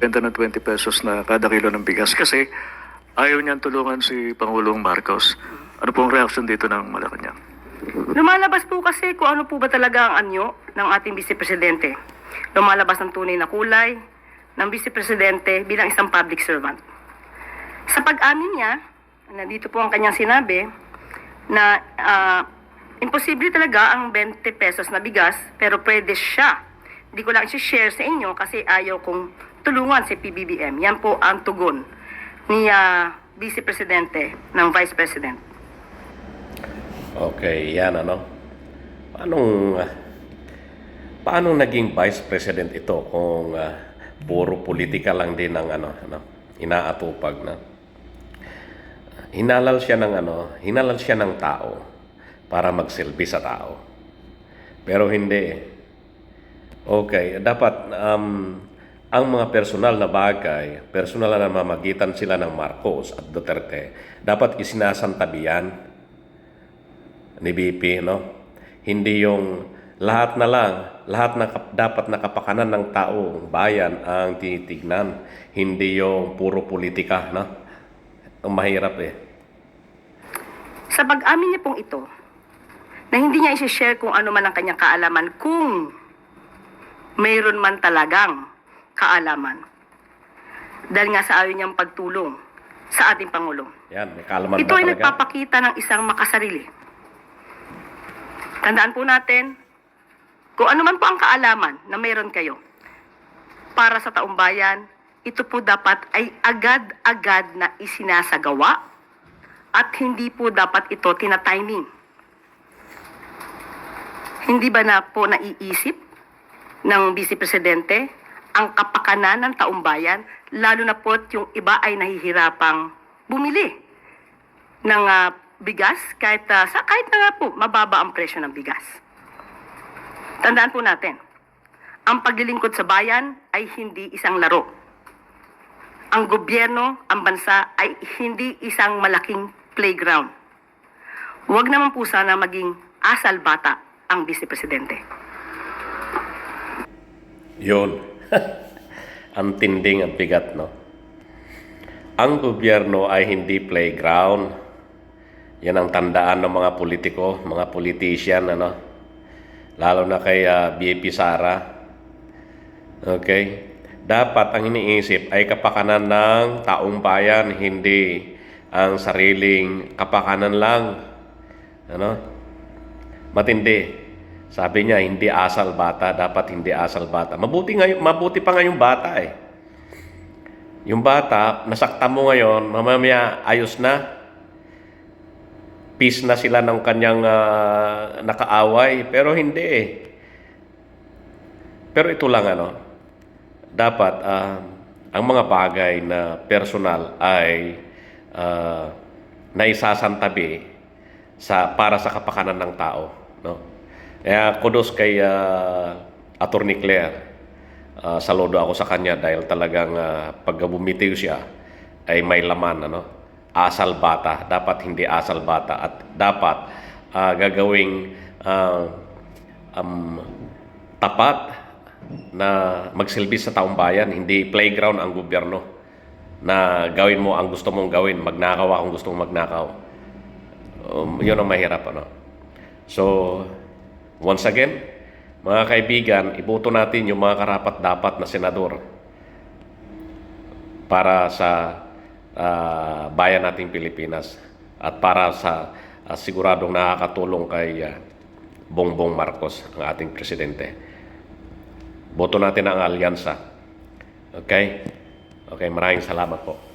benta ng 20 pesos na kada kilo ng bigas kasi ayaw niyan tulungan si Pangulong Marcos. Ano pong reaction dito ng Malacanang? Lumalabas po kasi kung ano po ba talaga ang anyo ng ating Vice Presidente. Lumalabas ang tunay na kulay ng Vice Presidente bilang isang public servant. Sa pag-amin niya, nandito po ang kanyang sinabi, na ah, imposible talaga ang 20 pesos na bigas, pero pwede siya. Hindi ko lang i-share sa inyo kasi ayaw kong tulungan si PBBM. Yan po ang tugon ni ah, Vice Presidente ng Vice President. Okay, yan ano. Paanong paano naging vice president ito kung ah, puro politika lang din ang ano, ano inaatupag na. Hinalal siya ng ano, hinalal siya ng tao para magsilbi sa tao. Pero hindi. Okay, dapat um, ang mga personal na bagay, personal na mamagitan sila ng Marcos at Duterte, dapat isinasantabi yan ni BP, no? Hindi yung lahat na lang, lahat na dapat nakapakanan ng tao, bayan ang tinitignan. Hindi yung puro politika, no? Ang mahirap eh. Sa pag-amin niya pong ito, na hindi niya isi-share kung ano man ang kanyang kaalaman, kung mayroon man talagang kaalaman. Dahil nga sa ayaw niyang pagtulong sa ating Pangulo. Yan, may kalaman Ito ay nagpapakita ng isang makasarili. Tandaan po natin, kung ano man po ang kaalaman na mayroon kayo para sa taong bayan, ito po dapat ay agad-agad na isinasagawa at hindi po dapat ito tinatiming. Hindi ba na po naiisip ng Vice Presidente ang kapakanan ng taong bayan, lalo na po yung iba ay nahihirapang bumili ng ah, bigas kahit ah, sa kahit na nga po mababa ang presyo ng bigas. Tandaan po natin, ang paglilingkod sa bayan ay hindi isang laro. Ang gobyerno, ang bansa ay hindi isang malaking playground. Huwag naman po sana maging asal bata ang Vice Presidente. Yun. ang tinding ang bigat, no? Ang gobyerno ay hindi playground. Yan ang tandaan ng mga politiko, mga politician, ano? Lalo na kay ah, BP Sara. Okay? Dapat ang iniisip ay kapakanan ng taong bayan, hindi ang sariling kapakanan lang. Ano? Matindi. Sabi niya, hindi asal bata, dapat hindi asal bata. Mabuti, ngayon, mabuti pa nga yung bata eh. Yung bata, nasakta mo ngayon, mamamaya ayos na. Peace na sila ng kanyang ah, nakaaway, pero hindi eh. Pero ito lang ano, dapat ah, ang mga bagay na personal ay ah, naisasantabi sa para sa kapakanan ng tao, no? Kaya kudos kay uh, Attorney Claire. Ah, saludo ako sa kanya dahil talagang ah, pag bumitiw siya ay may laman ano. Asal bata, dapat hindi asal bata at dapat ah, gagawing ah, um, tapat na magsilbi sa taong bayan, hindi playground ang gobyerno na gawin mo ang gusto mong gawin, magnakaw kung gusto mong magnakaw. Um, yun ang mahirap ano. So, once again, mga kaibigan, iboto natin yung mga karapat-dapat na senador para sa ah, bayan nating Pilipinas at para sa ah, siguradong nakakatulong kay ah, Bongbong Marcos, ang ating presidente. Boto natin ang alyansa. Okay? Okay, maraming salamat po.